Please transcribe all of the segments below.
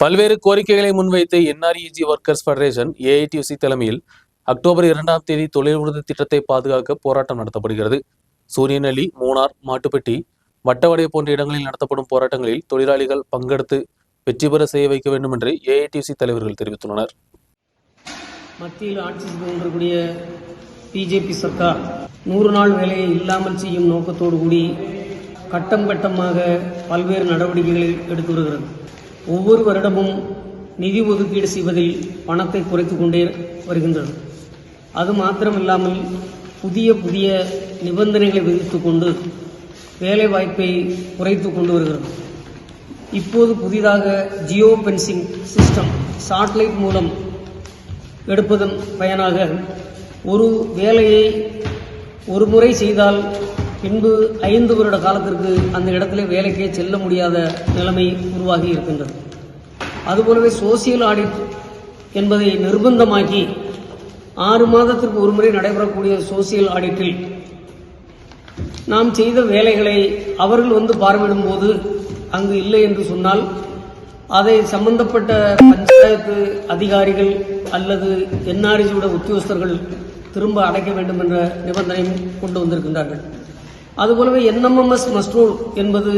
பல்வேறு கோரிக்கைகளை முன்வைத்து N R E G workers federation A I T U C தலைமையில் அக்டோபர் இரண்டாம் தேதி தொழில் உறுதி திட்டத்தை பாதுகாக்க போராட்டம் நடத்தப்படுகிறது. சூரியநெல்லி மூணார் மாட்டுப்பட்டி வட்டவடை போன்ற இடங்களில் நடத்தப்படும் போராட்டங்களில் தொழிலாளிகள் பங்கெடுத்து வெற்றி பெற செய்ய வைக்க வேண்டும் என்று ஏஐடியூசி தலைவர்கள் தெரிவித்துள்ளனர். மத்தியில் ஆட்சி செய்து பிஜேபி சர்க்கார் நூறு நாள் வேலையை இல்லாமல் செய்யும் நோக்கத்தோடு கூடி கட்டம் கட்டமாக பல்வேறு நடவடிக்கைகளை எடுத்து வருகிறது. ஒவ்வொரு வருடமும் நிதி ஒதுக்கீடு செய்வதில் பணத்தை குறைத்துக் கொண்டே வருகின்றது அது மாத்திரமில்லாமல் புதிய புதிய நிபந்தனைகளை விதித்துக் கொண்டு வேலை வாய்ப்பை கொண்டு வருகிறது. இப்போது புதிதாக ஜியோ பென்சிங் சிஸ்டம் சாட்டலைட் மூலம் எடுப்பதன் பயனாக ஒரு வேலையை ஒரு முறை செய்தால் பின்பு ஐந்து வருட காலத்திற்கு அந்த இடத்திலே வேலைக்கே செல்ல முடியாத நிலைமை உருவாகி இருக்கின்றது. அதுபோலவே சோசியல் ஆடிட் என்பதை நிர்பந்தமாக்கி ஆறு மாதத்திற்கு ஒரு முறை நடைபெறக்கூடிய சோசியல் ஆடிட்டில் நாம் செய்த வேலைகளை அவர்கள் வந்து பார்வையிடும் போது அங்கு இல்லை என்று சொன்னால் அதை சம்பந்தப்பட்ட பஞ்சாயத்து அதிகாரிகள் அல்லது என்ஆர்ஜியோட உத்தியோகஸ்தர்கள் திரும்ப அடைக்க வேண்டும் என்ற நிபந்தனையும் கொண்டு வந்திருக்கின்றார்கள். அதுபோலவே என்எம்எம்எஸ் மஸ்ட்ரோல் என்பது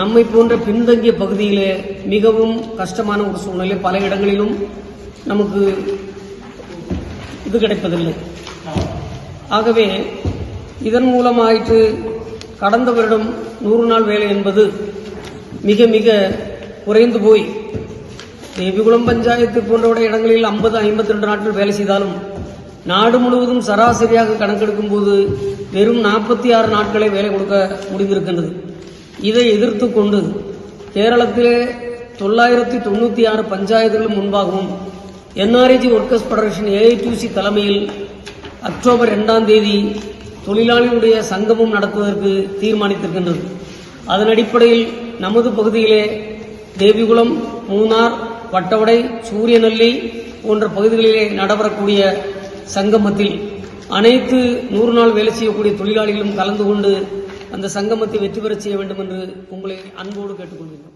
நம்மை போன்ற பின்தங்கிய பகுதியிலே மிகவும் கஷ்டமான ஒரு சூழ்நிலை. பல இடங்களிலும் நமக்கு இது கிடைப்பதில்லை. ஆகவே இதன் மூலமாயிற்று கடந்த வருடம் நூறு நாள் வேலை என்பது மிக மிக குறைந்து போய் தேவிகுளம் பஞ்சாயத்து போன்ற இடங்களில் ஐம்பது ஐம்பத்தி ரெண்டு நாட்கள் வேலை செய்தாலும் நாடு முழுவதும் சராசரியாக கணக்கெடுக்கும் போது வெறும் நாற்பத்தி ஆறு நாட்களை வேலை கொடுக்க முடிந்திருக்கின்றது. இதை எதிர்த்து கொண்டு கேரளத்திலே தொள்ளாயிரத்தி தொண்ணூற்றி ஆறு பஞ்சாயத்துகள் முன்பாகவும் N R A G workers federation A I T U C தலைமையில் அக்டோபர் இரண்டாம் தேதி தொழிலாளியுடைய சங்கமும் நடத்துவதற்கு தீர்மானித்திருக்கின்றது. அதன் அடிப்படையில் நமது பகுதியிலே தேவிகுளம் மூணார் வட்டவடை சூரியநெல்லி போன்ற பகுதிகளிலே நடைபெறக்கூடிய சங்கமத்தில் அனைத்து நூறு நாள் வேலை செய்யக்கூடிய தொழிலாளிகளும் கலந்து கொண்டு அந்த சங்கமத்தை வெற்றி பெறச் செய்ய வேண்டும் என்று உங்களை அன்போடு கேட்டுக்கொள்கிறோம்